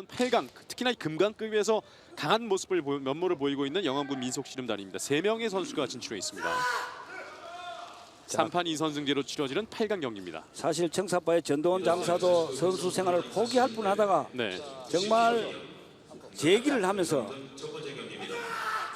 이번 8강 특히나 이 금강급에서 강한 모습을 보, 면모를 보이고 있는 영암군 민속씨름단입니다. 세 명의 선수가 진출해 있습니다. 3판 2선승제로 치러지는 8강 경기입니다. 사실 청사파의 전도원 장사도 선수 생활을 포기할 뻔하다가 네, 정말 재기를 하면서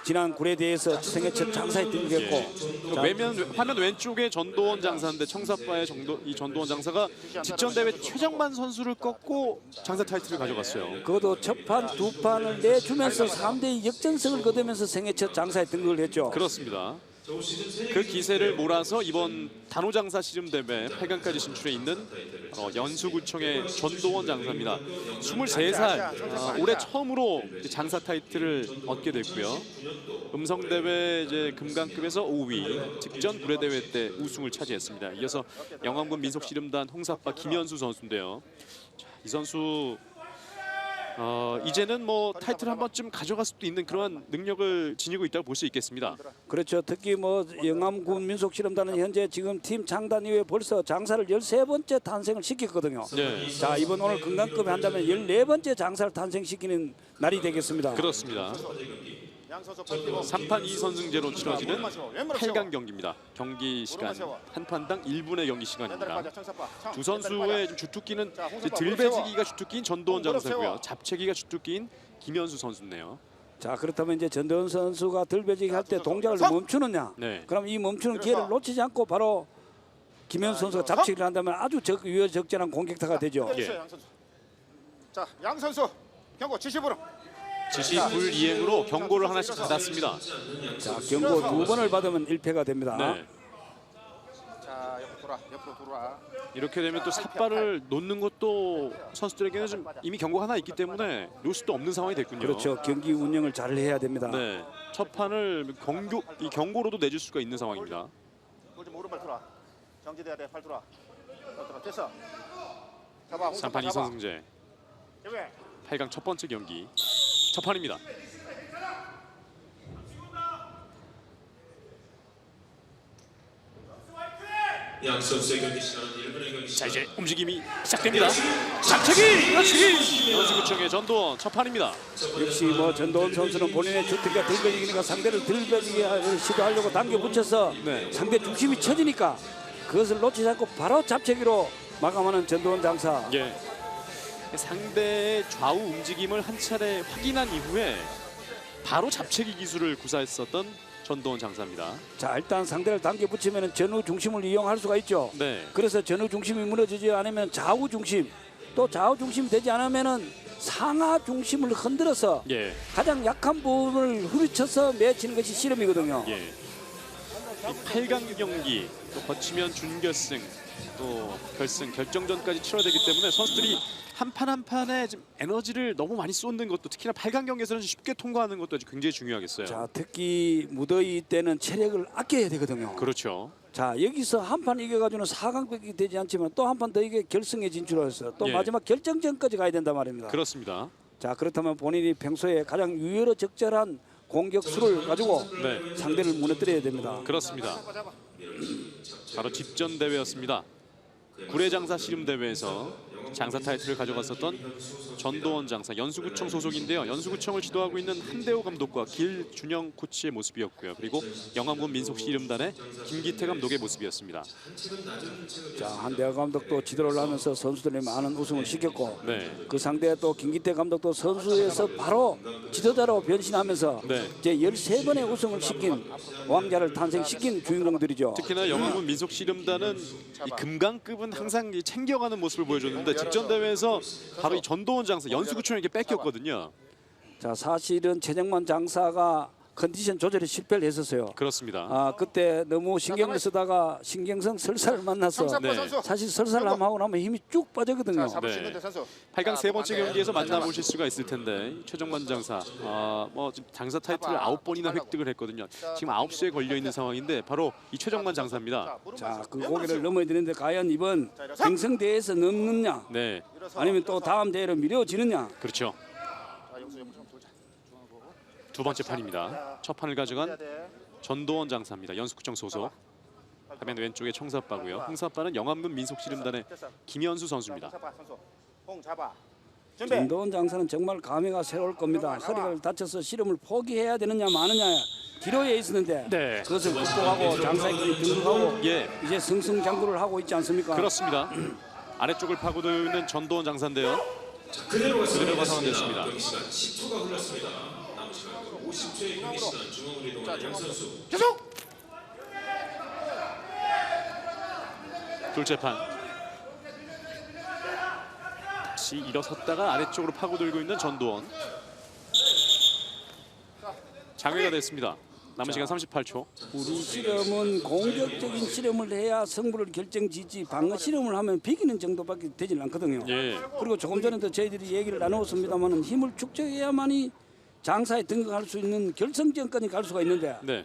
지난 구례 대회에서 생애 첫 장사에 등극했고 자, 외면 화면 왼쪽에 전도원 장사인데 청사파의 정도 이 전도원 장사가 직전 대회 최정만 선수를 꺾고 장사 타이틀을 가져갔어요. 그것도 첫 판 두 판을 내주면서 3대2 역전승을 거두면서 생애 첫 장사에 등극을 했죠. 그렇습니다. 그 기세를 몰아서 이번 단호장사 시름 대회 8강까지 진출해 있는 어, 연수구청의 전도원 장사입니다. 23살 어, 올해 처음으로 장사 타이틀을 얻게 됐고요. 음성 대회 이제 금강급에서 5위, 직전 구례 대회 때 우승을 차지했습니다. 이어서 영암군 민속씨름단 홍사파 김현수 선수인데요. 자, 이 선수 어, 이제는 뭐 타이틀 한 번쯤 가져갈 수도 있는 그러한 능력을 지니고 있다고 볼 수 있겠습니다. 그렇죠. 특히 뭐 영암군 민속실험단은 현재 지금 팀 창단 이후에 벌써 장사를 13번째 탄생을 시켰거든요. 네. 자 이번 오늘 건강급에 한다면 14번째 장사를 탄생시키는 날이 되겠습니다. 그렇습니다. 양선수 팔 뛰고 3판 2선승제로 치러지는 왼발 세워, 왼발 세워. 8강 경기입니다. 경기 시간 한 판당 1분의 경기 시간입니다. 두 선수의 좀 주특기는 들배지기가 주특기인 전도원 장사고요. 잡채기가 주특기인 김현수 선수네요. 자 그렇다면 이제 전도현 선수가 들배지기 할 때 동작을 선! 멈추느냐? 네. 그럼 이 멈추는. 기회를 놓치지 않고 바로 김현수 선수가 이거 잡치기를 한다면 아주 적, 유효적절한 공격타가 되죠. 자, 때려주세요, 양 선수. 자, 양 선수 경고 70으로. 지시 불이행으로 경고를 하나씩 받았습니다. 자 경고 두 번을 받으면 1패가 됩니다. 네. 자, 옆으로 돌아. 옆으로 돌아. 이렇게 되면 또 삿발을 놓는 것도 선수들에게는 좀 이미 경고가 하나 있기 때문에 놓을 수도 없는 상황이 됐군요. 그렇죠. 경기 운영을 잘 해야 됩니다. 네. 첫 판을 경고 이 경고로도 내줄 수가 있는 상황입니다. 골좀 오른발 돌아. 정지돼야 돼. 팔 돌아. 팔 돌아. 됐어. 잡아. 홍사파 3판 잡아. 2선승제 왜? 8강 첫 번째 경기 첫 판입니다. 양 선수의 경기 시간 1분의 경기 자 이제 움직임이 시작됩니다. 잡채기, 그렇지. 연수구청의 전도원 첫 판입니다. 역시 뭐 전도원 선수는 본인의 주특기가 들배지기니까 상대를 들배지기를 시도하려고 당겨 붙여서 네. 상대 중심이 처지니까 그것을 놓치지 않고 바로 잡채기로 마감하는 전도원 장사. 예. 상대의 좌우 움직임을 한 차례 확인한 이후에 바로 잡채기 기술을 구사했었던 전도원 장사입니다. 자 일단 상대를 당겨 붙이면 전후 중심을 이용할 수가 있죠. 네. 그래서 전후 중심이 무너지지 않으면 좌우 중심 또 좌우 중심이 되지 않으면은 상하 중심을 흔들어서 예. 가장 약한 부분을 후려쳐서 매치는 것이 실험이거든요. 예. 이 8강 경기 또 거치면 준결승 또 결승 결정전까지 치러되기 때문에 선수들이 한 판 한 판에 좀 에너지를 너무 많이 쏟는 것도 특히나 8강 경기에서는 쉽게 통과하는 것도 아주 굉장히 중요하겠어요. 자 특히 무더위 때는 체력을 아껴야 되거든요. 그렇죠. 자 여기서 한 판 이겨가지고는 4강밖에 되지 않지만 또 한 판 더 이겨 결승에 진출해서 또 예. 마지막 결정전까지 가야 된단 말입니다. 그렇습니다. 자 그렇다면 본인이 평소에 가장 유효로 적절한 공격수를 가지고 네. 상대를 무너뜨려야 됩니다. 그렇습니다. 바로 집전 대회였습니다. 구례장사 씨름 대회에서 장사 타이틀을 가져갔었던 전도원 장사 연수구청 소속인데요. 연수구청을 지도하고 있는 한대호 감독과 길준영 코치의 모습이었고요. 그리고 영암군 민속 씨름단의 김기태 감독의 모습이었습니다. 자 한대화 감독도 지도를 하면서 선수들이 많은 우승을 시켰고 네. 그 상대 또 김기태 감독도 선수에서 바로 지도자로 변신하면서 네. 이제 13번의 우승을 시킨 왕자를 탄생시킨 주인공들이죠. 특히나 영암군 민속 씨름단은 이 금강급은 항상 이 챙겨가는 모습을 보여줬는데 직전 대회에서 바로 이 전도원 장사 연수구청에게 뺏겼거든요. 자 사실은 최정만 장사가 컨디션 조절에 실패를 했었어요. 그렇습니다. 아 그때 너무 신경을 쓰다가 신경성 설사를 만나서 네. 선수. 사실 설사를 한번 하고 나면 힘이 쭉 빠지거든요. 자, 잡을 수 네. 있는데 선수. 8강 세 번째. 경기에서 안 만나보실 수가 있을 텐데 최정만 장사 아, 뭐 지금 장사 타이틀을 아홉 번이나 획득을 했거든요. 지금 아홉 수에 걸려 있는 상황인데 바로 이 최정만 장사입니다. 자. 그 고개를. 넘어야 되는데 과연 이번. 경성대회에서 넘느냐 네. 아니면 또. 다음 대회로 미뤄지느냐 그렇죠. 자, 여기서 옆으로 좀 돌자. 중앙으로. 두 번째 판입니다. 첫 판을 가져간 돼. 전도원 장사입니다. 연수구청 소속. 화면 왼쪽에 청사빠고요. 홍사빠는 영암군 민속씨름단의. 김현수 선수입니다. 전도원 장사는 정말 감회가 새로울 겁니다. 허리를 다쳐서 실험을 포기해야 되느냐 마느냐 기로에 있었는데 네. 그것을 극복하고 장사의 길을 등극하고 예. 이제 승승장구를 하고 있지 않습니까? 그렇습니다. 아래쪽을 파고들고 있는 전도원 장사인데요. 그대로가 그대로가 상황됐습니다. 상황됐습니다. 경기 시간 10초가 흘렀습니다. 남은 시간 50초의 경기 시간 중앙으로 이동하는 양 선수. 계속. 둘째 판. 다시 일어섰다가 아래쪽으로 파고들고 있는 전도원. 장외가 됐습니다. 남은 시간 38초. 우리 실험은 공격적인 실험을 해야 승부를 결정지지 방어 실험을 하면 비기는 정도밖에 되질 않거든요. 예. 그리고 조금 전에도 저희들이 얘기를 나누었습니다만 힘을 축적해야만이 장사에 등극할 수 있는 결승전까지 갈 수가 있는데 네.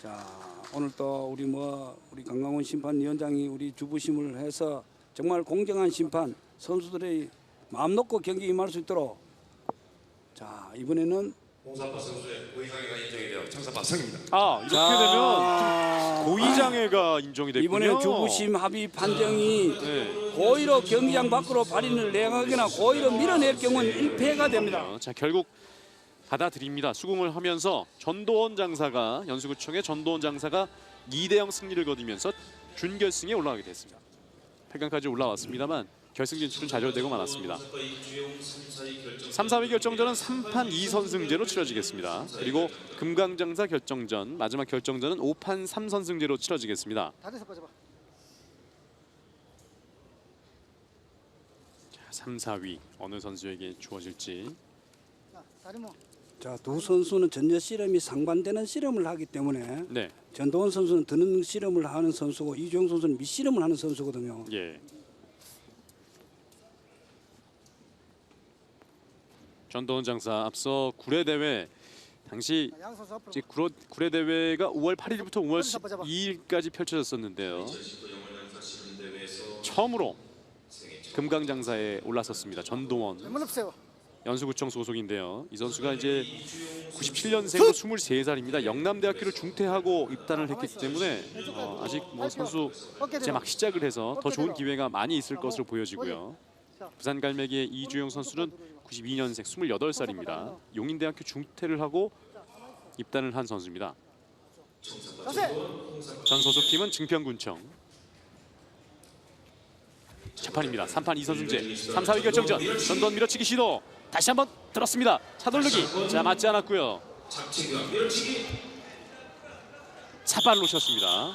자 오늘 또 우리 뭐 우리 강강원 심판위원장이 우리 주부심을 해서 정말 공정한 심판 선수들의 마음 놓고 경기 임할 수 있도록 자 이번에는 홍사파 선수의 고의장애가 인정이 되어 청사파 승입니다. 아 이렇게 되면 고의장애가 인정이 됐군요. 이번에 주부심 합의 판정이 네. 고의로 경기장 밖으로 발인을 내거나 고의로 밀어낼 경우는 1패가 됩니다. 어, 자 결국 받아들입니다. 수긍을 하면서 전도원 장사가 연수구청의 전도원 장사가 2대0 승리를 거두면서 준결승에 올라가게 됐습니다. 8강까지 올라왔습니다만 결승 진출은 좌절되고 말았습니다. 3, 4위 결정전은 3판 2선승제로 치러지겠습니다. 그리고 금강장사 결정전 마지막 결정전은 5판 3선승제로 치러지겠습니다. 다리에서 빠져봐. 3, 4위 어느 선수에게 주어질지. 자 두 선수는 전혀 실험이 상반되는 실험을 하기 때문에 네, 전도원 선수는 드는 실험을 하는 선수고 이주영 선수는 밑실험을 하는 선수거든요. 예. 전도원 장사 앞서 구례 대회 당시. 이제 구로, 구례 대회가 5월 8일부터 5월 어디서 빠져봐. 12일까지 펼쳐졌었는데요. 처음으로 금강장사에 올랐었습니다. 전동원. 연수구청 소속인데요. 이 선수가 이제 97년생으로 23살입니다. 영남대학교를 중퇴하고 입단을 했기 때문에 어, 아직 뭐 선수 이제 막 시작을 해서 더 좋은 기회가 많이 있을 것으로 보여지고요. 부산 갈매기의 이주영 선수는 92년생 28살입니다. 용인대학교 중퇴를 하고 입단을 한 선수입니다. 전 소속팀은 증평군청. 재판입니다. 3판 2선승제 3, 4위 결정전 전던 밀어치기 시도 다시 한번 들었습니다. 차돌르기 자 맞지 않았고요. 차발 놓쳤습니다.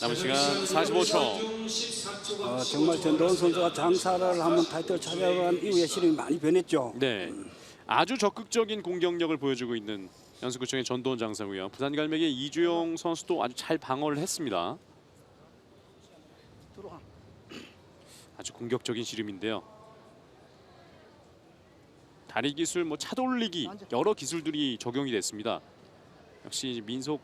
남은 시간 45초. 어, 정말 전도원 선수가 장사를 한번 타이틀 찾아간 이후에 실험이 많이 변했죠. 네, 아주 적극적인 공격력을 보여주고 있는 연수구청의 전도원 장사고요. 부산 갈매기 이주영 선수도 아주 잘 방어를 했습니다. 들어와. 아주 공격적인 씨름인데요. 다리 기술, 뭐 차돌리기 여러 기술들이 적용이 됐습니다. 역시 민속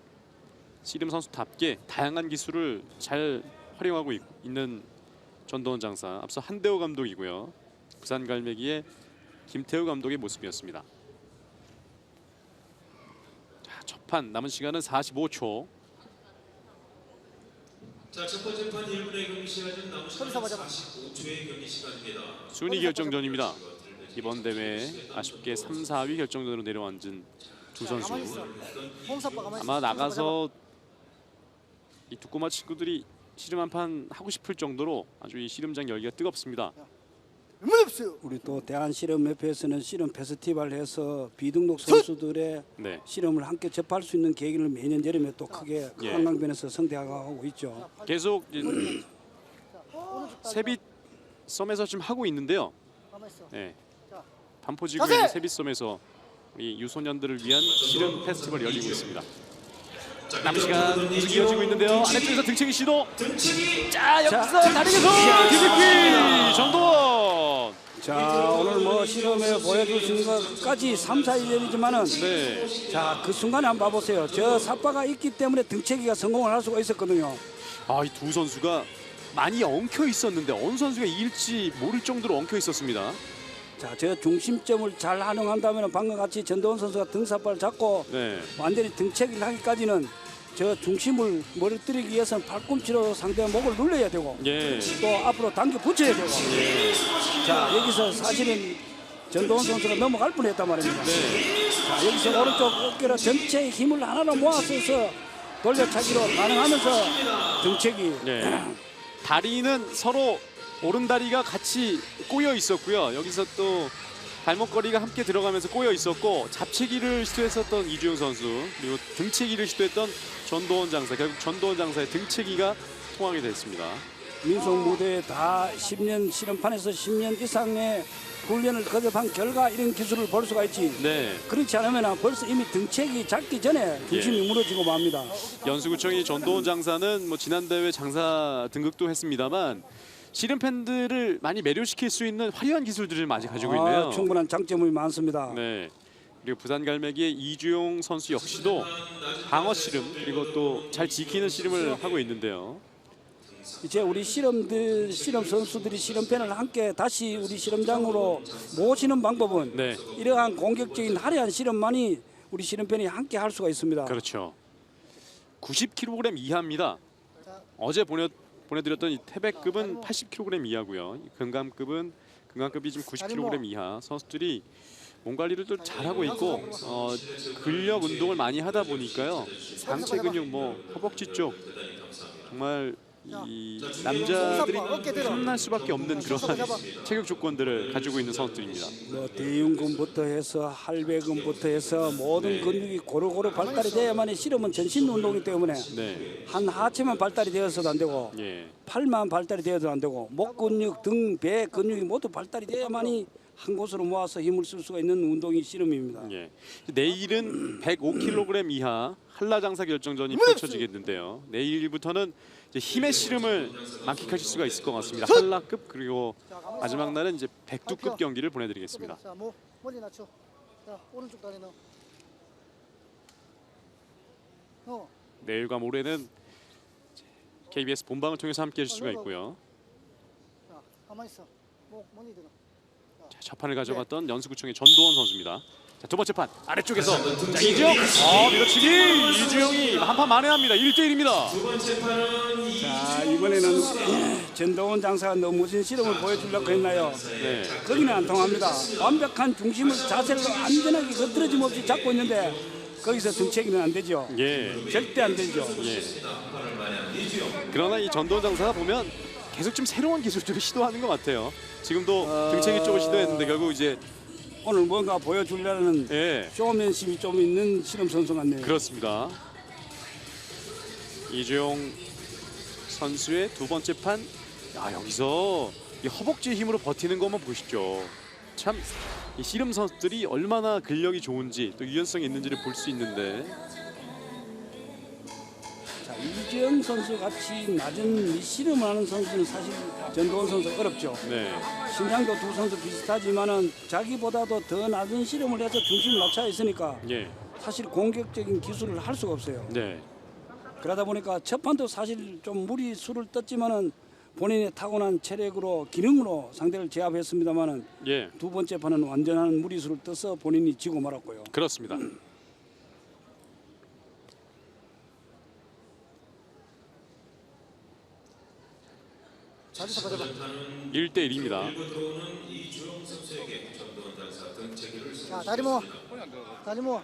씨름 선수답게 다양한 기술을 잘 활용하고 있, 는 전도원 장사. 앞서 한대호 감독이고요. 부산 갈매기의 김태우 감독의 모습이었습니다. 자, 첫판 남은 시간은 45초. 자, 첫 번째 판 1분의 경기 시간은 남은 시간 서비스 맞아봐. 45초의 경기 시간입니다. 순위 결정전입니다. 이번 대회 아쉽게 3, 4위 결정전으로 내려앉은 두 선수. 아마. 나가서 이 두 꼬마 친구들이 씨름 한 판 하고 싶을 정도로 아주 이 씨름장 열기가 뜨겁습니다. 없어요. 우리 또 대한 실험 협회에서는 실험 페스티벌 해서 비등록 선수들의 네, 실험을 함께 접할 수 있는 계기를 매년 여름에 또 크게 예. 한강변에서 성대하고 있죠. 계속 이 세빛 썸에서 지금 하고 있는데요. 있어. 네, 자. 반포 지구에 자세! 있는 세빛 썸에서 우리 유소년들을 위한 씨름 페스티벌이 열리고 있습니다. 남은 시간 계속 이어지고 있는데요. 아래쪽에서 등치기 시도. 자 여기서 다리 기술 뒤집기 전도원. 자 오늘 뭐 실험에 있는 것까지 3, 4일이지만은 네. 자그 순간에 한번 봐보세요. 저 사파가 있기 때문에 등치기가 성공을 할 수가 있었거든요. 아 이 두 선수가 많이 엉켜 있었는데 어느 선수가 이길지 모를 정도로 엉켜 있었습니다. 자 저 중심점을 잘 활용한다면 방금 같이 전도원 선수가 등사파를 잡고 네. 완전히 등치기를 하기까지는 저 중심을 멀어뜨리기 위해서는 팔꿈치로 상대의 목을 눌러야 되고 예. 또 앞으로 당겨 붙여야 되고 자 여기서 사실은 전도원 선수가 넘어갈 뻔했단 말입니다. 네. 자, 여기서 오른쪽 어깨로 전체의 힘을 하나로 모아서서 돌려차기로 가능하면서 등책이 네. 다리는 서로 오른다리가 같이 꼬여 있었고요. 여기서 또 발목걸이가 함께 들어가면서 꼬여 있었고 잡채기를 시도했었던 이주영 선수 그리고 등채기를 시도했던 전도원 장사 결국 전도원 장사의 등채기가 통하게 됐습니다. 민속 무대에 다 10년 실험판에서 10년 이상의 훈련을 거듭한 결과 이런 기술을 볼 수가 있지. 네. 그렇지 않으면 벌써 이미 등책이 잡기 전에 중심이 무너지고 맙니다. 연수구청이 전도원 장사는 뭐 지난 대회 장사 등극도 했습니다만 씨름 팬들을 많이 매료시킬 수 있는 화려한 기술들을 많이 가지고 있네요. 아, 충분한 장점이 많습니다. 네. 그리고 부산 갈매기의 이주용 선수 역시도 방어 씨름 그리고 또 잘 지키는 씨름을 하고 있는데요. 이제 우리 실험들 실험 선수들이 실험팬을 함께 다시 우리 실험장으로 모시는 방법은 네. 이러한 공격적인 화려한 실험만이 우리 실험팬이 함께 할 수가 있습니다. 그렇죠. 90kg 이하입니다. 어제 보내 보내드렸던 이 태백급은 80kg 이하고요. 이 금감급은 금감급이 지금 90kg 이하 선수들이 몸 관리를 또 잘하고 있고 어, 근력 운동을 많이 하다 보니까요. 상체 근육 뭐 허벅지 쪽 정말 이 남자들이 탐날 수밖에 없는 그런 체격 조건들을 가지고 있는 선수들입니다. 뭐 대흉근부터 해서 할배근부터 해서 모든 근육이 고루고루 발달이 돼야만이 실험은 전신 운동이기 때문에 네, 한 하체만 발달이 되어서도 안 되고 예, 팔만 발달이 되어도 안 되고 목 근육, 등, 배 근육이 모두 발달이 돼야만이 한 곳으로 모아서 힘을 쓸 수가 있는 운동이 씨름입니다. 예. 내일은 105kg 이하 한라장사 결정전이 펼쳐지겠는데요. 내일부터는 이제 힘의 씨름을 만끽하실 수가 있을 것 같습니다. 한라급 그리고 마지막 날은 이제 백두급 경기를 보내드리겠습니다. 자, 뭐 머리 낮춰. 자, 오른쪽 다리 넣어. 어, 내일과 모레는 KBS 본방을 통해서 함께할 수가 있고요. 자, 가만 있어. 목 머리 들어. 자, 첫 판을 가져갔던 연수구청의 전도원 선수입니다. 자, 두 번째 판 아래쪽에서 자, 이주영, 어, 밀어치기 이주영이 한 판 만회합니다. 1대1입니다. 자 이번에는 전도원 장사가 넘어진 실험을 보여주려고 했나요? 네, 거기는 안 통합니다. 완벽한 중심을 자세를 안전하게 흐트러짐 없이 잡고 있는데 거기서 등치기는 안 되죠. 예. 절대 안 되죠. 예. 그러나 이 전도원 장사가 보면 계속 좀 새로운 기술들을 시도하는 것 같아요. 지금도 아. 등채기 쪽을 시도했는데 결국 이제 오늘 뭔가 보여주려는 예 쇼맨십이 좀 있는 실험 선수 같네요. 그렇습니다. 이주용 선수의 두 번째 판, 야 여기서 이 허벅지 힘으로 버티는 것만 보시죠. 참 이 씨름 선수들이 얼마나 근력이 좋은지 또 유연성이 있는지를 볼 수 있는데 자, 이재영 선수 같이 낮은 이 실험을 하는 선수는 사실 전도원 선수 어렵죠. 네 신장도 두 선수 비슷하지만은 자기보다도 더 낮은 실험을 해서 중심을 낮춰 있으니까 예, 사실 공격적인 기술을 할 수가 없어요. 네. 그러다 보니까 첫 판도 사실 좀 무리 수를 떴지만은 본인의 타고난 체력으로 기능으로 상대를 제압했습니다만은 예, 두 번째 판은 완전한 무리수를 떠서 본인이 지고 말았고요. 그렇습니다. 자리 잡아 잡아. 1대1입니다. 자, 다리 모아. 다리 모아.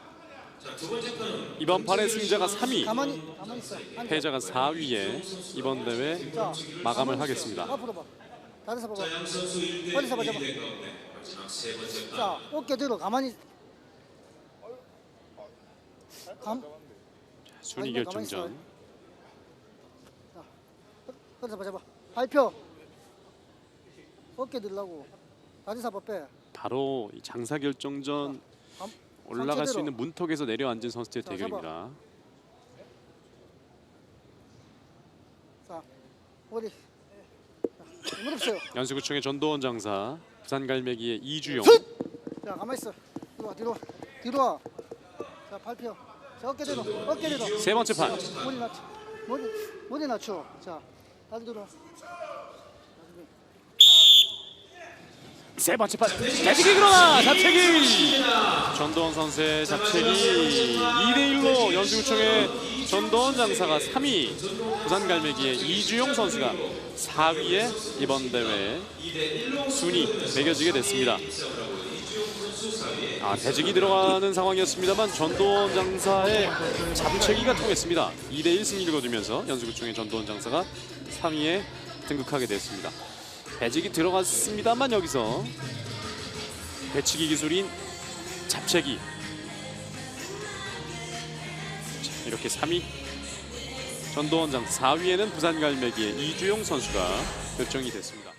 이번 판의 승자가 3위, 가만히 가만히 있어. 앉아. 패자가 4위에 이번 대회 자, 마감을. 하겠습니다. 앞으로 봐. 다리 잡아 봐. 머리 잡아 잡아. 자, 어깨 들어. 가만히. 감. 순위 결정전. 허리 잡아 잡아. 발표. 어깨 들라고. 잡아 빼. 바로 이 장사 결정전 감- 올라갈 수. 있는 문턱에서 내려앉은 선수들의 자, 대결입니다. 자, 머리. 자, 무릎 세요. 연수구청의 전도원 장사, 부산 갈매기의 이주영. 자, 가만히 있어. 뒤로 와, 뒤로 와. 뒤로 와. 자, 발표. 자, 어깨 들어. 어깨 들어. 세 번째 판. 머리 낮춰. 머리 머리 낮춰. 자, 다리 들어. 세 번째 판. 잡채기 그러나 잡채기. 전도원 선수의 잡채기 2대 1로 연수구청의 전도원 장사가 3위, 부산 갈매기의 이주영 선수가 4위에 이번 대회 순위 매겨지게 됐습니다. 아 배직이 들어가는 상황이었습니다만 전도원 장사의 잡채기가 통했습니다. 2대1 승리를 거두면서 연수구청의 전도원 장사가 3위에 등극하게 됐습니다. 배직이 들어갔습니다만 여기서. 배치기 기술인 잡채기. 자, 이렇게 3위. 전도원 장사 4위에는 부산갈매기의 이주용 선수가 결정이 됐습니다.